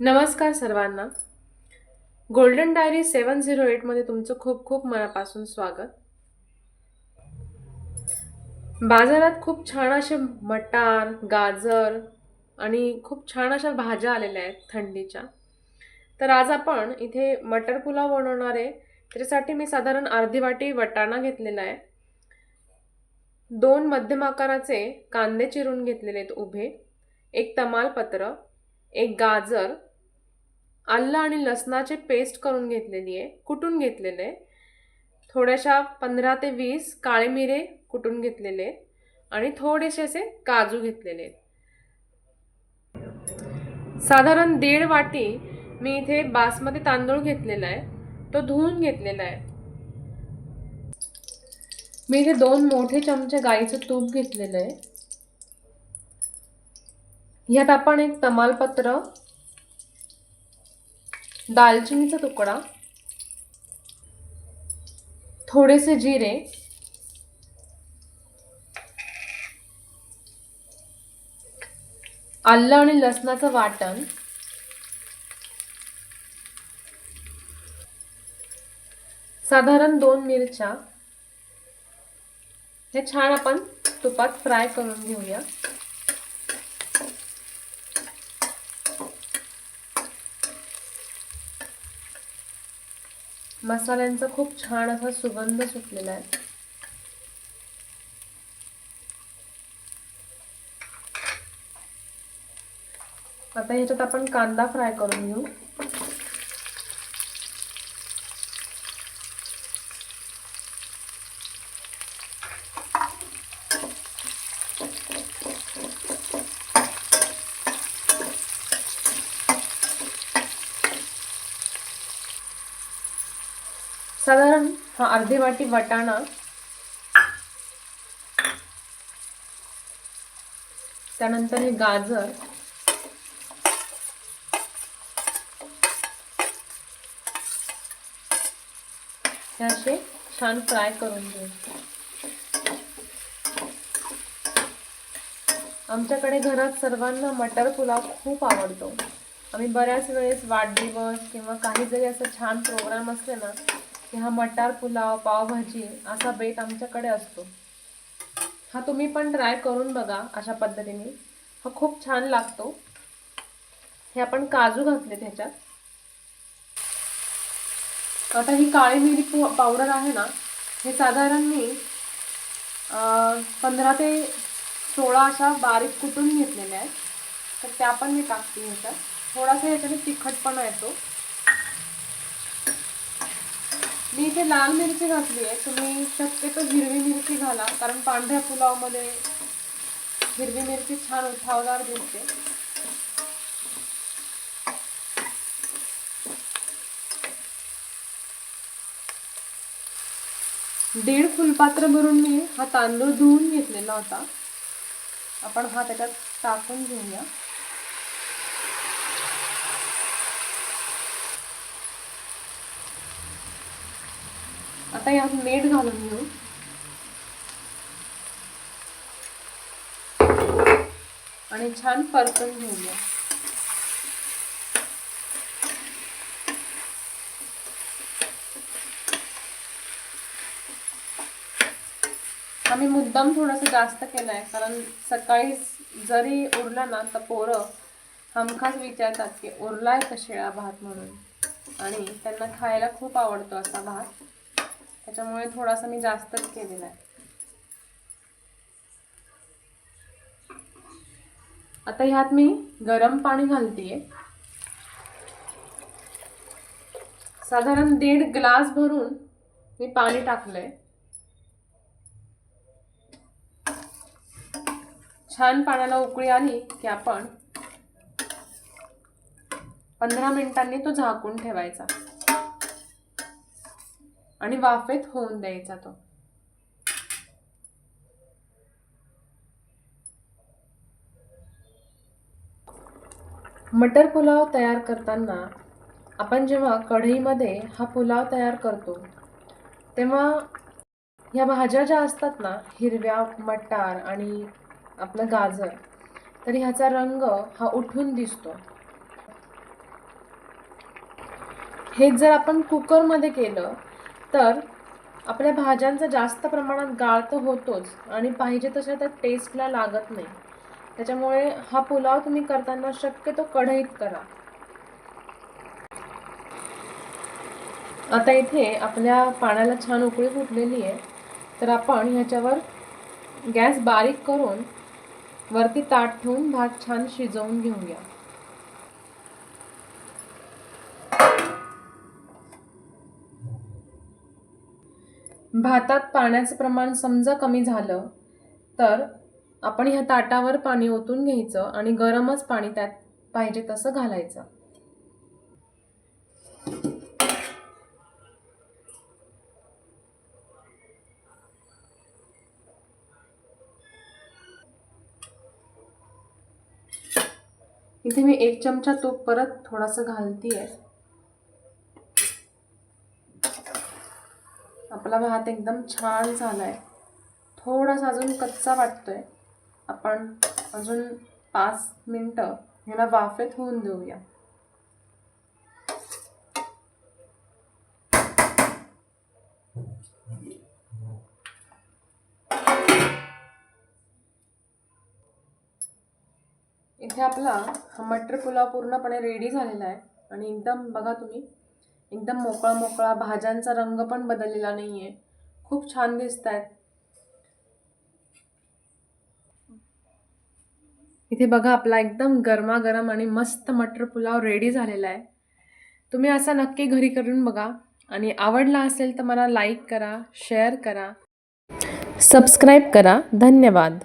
नमस्कार सर्वांना. Golden diary seven zero एटमध्ये तुमचं खूप खूप मनापासून स्वागत. बाजारात खूप छान असे मटार गाजर आणि खूप छान अशा भाज्या आलेल्या आहेत थंडीच्या. तर आज आपण इथे मटर पुलाव बनवणार आहे. त्याच्यासाठी मी साधारण अर्धी वाटी वटाणा घेतलेला आहे. दोन मध्यम आकाराचे कांदे चिरून घेतलेले आहेत उभे. एक तमालपत्र एक गाजर आलं आणि लसणाचे पेस्ट करून घेतलेली आहे कुटून घेतलेले आहे थोड्याशा पंधरा ते वीस काळे मिरे कुटून घेतलेले आहेत आणि थोडेसे असे काजू घेतलेले आहेत साधारण दीड वाटी मी इथे बासमती तांदूळ घेतलेला आहे तो धुवून घेतलेला आहे. मी इथे दोन मोठे चमचे गाईचं तूप घेतलेलं आहे. ह्यात आपण एक तमालपत्र दालचिनीचा तुकडा थोडेसे जिरे आलं आणि लसणाचं वाटण साधारण दोन मिरच्या. हे छान आपण तुपात फ्राय करून घेऊया. मसाल्यांचा खूप छान असा सुगंध सुटलेला आहे. आता ह्याच्यात आपण कांदा फ्राय करून घेऊ. साधारण हा अर्धी वाटी वाटाणा. त्यानंतर हे गाजर. हे असे छान फ्राय करून घेऊ. आमच्याकडे घरात सर्वांना मटर पुलाव खूप आवडतो. आम्ही बऱ्याच वेळेस वाढदिवस किंवा काही जरी असं छान प्रोग्राम असले ना किंवा मटार पुलाव पावभाजी असा बेत आमच्याकडे असतो. हा तुम्ही पण ट्राय करून बघा अशा पद्धतीने. हा खूप छान लागतो. हे आपण काजू घातले त्याच्यात आता ही काळी मिरी पावडर आहे ना हे साधारण मी पंधरा ते सोळा अशा बारीक कुटून घेतलेल्या आहेत. तर त्या पण मी टाकते ह्याच्यात. थोडासा ह्याच्याने तिखटपणा येतो. मी इथे लाल मिरची घातली आहे. तुम्ही शक्यतो हिरवी मिरची घाला. कारण पांढऱ्या पुलावमध्ये हिरवी मिरची छान उठावदार दिसते. दीड फुलपात्र भरून मी हा तांदूळ धुवून घेतलेला होता. आपण हा त्याच्यात टाकून घेऊया. आता यात मीठ घालून घेऊ. आणि छान परतून घेऊया. आम्ही मुद्दाम थोडंसं जास्त केलं आहे कारण सकाळी जरी उरलं ना तर पोरं हमखास विचारतात की उरलाय का शिळा भात म्हणून? आणि त्यांना खायला खूप आवडतो असा भात. त्याच्यामुळे थोडासा मी जास्तच केलेला आहे. आता ह्यात मी गरम पाणी घालते साधारण दीड ग्लास भरून मी पाणी टाकलंय. छान पाण्याला उकळी आली की आपण पंधरा मिनिटांनी तो झाकून ठेवायचा. आणि वाफेत होऊन द्यायचा तो. मटर पुलाव तयार करताना आपण जेव्हा कढईमध्ये हा पुलाव तयार करतो तेव्हा ह्या भाज्या ज्या असतात ना हिरव्या मटार आणि आपलं गाजर तर ह्याचा रंग हा उठून दिसतो. हे जर आपण कुकरमध्ये केलं तर आपल्या भाज्यांचा जास्त प्रमाणात गाळ तर होतोच आणि पाहिजे तशा त्या टेस्टला लागत नाही. त्याच्यामुळे हा पुलाव तुम्ही करताना शक्यतो कढईत करा. आता इथे आपल्या पाण्याला छान उकळी फुटलेली आहे. तर आपण ह्याच्यावर गॅस बारीक करून वरती ताट ठेवून भात छान शिजवून घेऊया. भातात पाण्याचं प्रमाण समजा कमी झालं तर आपण ह्या ताटावर पाणी ओतून घ्यायचं आणि गरमच पाणी त्यात पाहिजे तसं घालायचं. इथे मी एक चमचा तूप परत थोडासा आहे आपला भात एकदम छान झाला आहे थोडासा अजून कच्चा वाटतोय. आपण अजून पाच मिनटं ह्याला वाफेत होऊन देऊया. इथे आपला हा मटर पुलाव पूर्णपणे रेडी झालेला आहे. आणि एकदम बघा तुम्ही एकदम मोकळा मोकळा भाज्यांचा रंग पण बदललेला नाही आहे खूप छान दिसत आहेत इथे बघा आपला एकदम गरमागरम आणि मस्त मटर पुलाव रेडी झालेला आहे. तुम्ही असा नक्की घरी करून बघा. आणि आवडला असेल तर मला लाईक करा शेअर करा. सबस्क्राईब करा. धन्यवाद.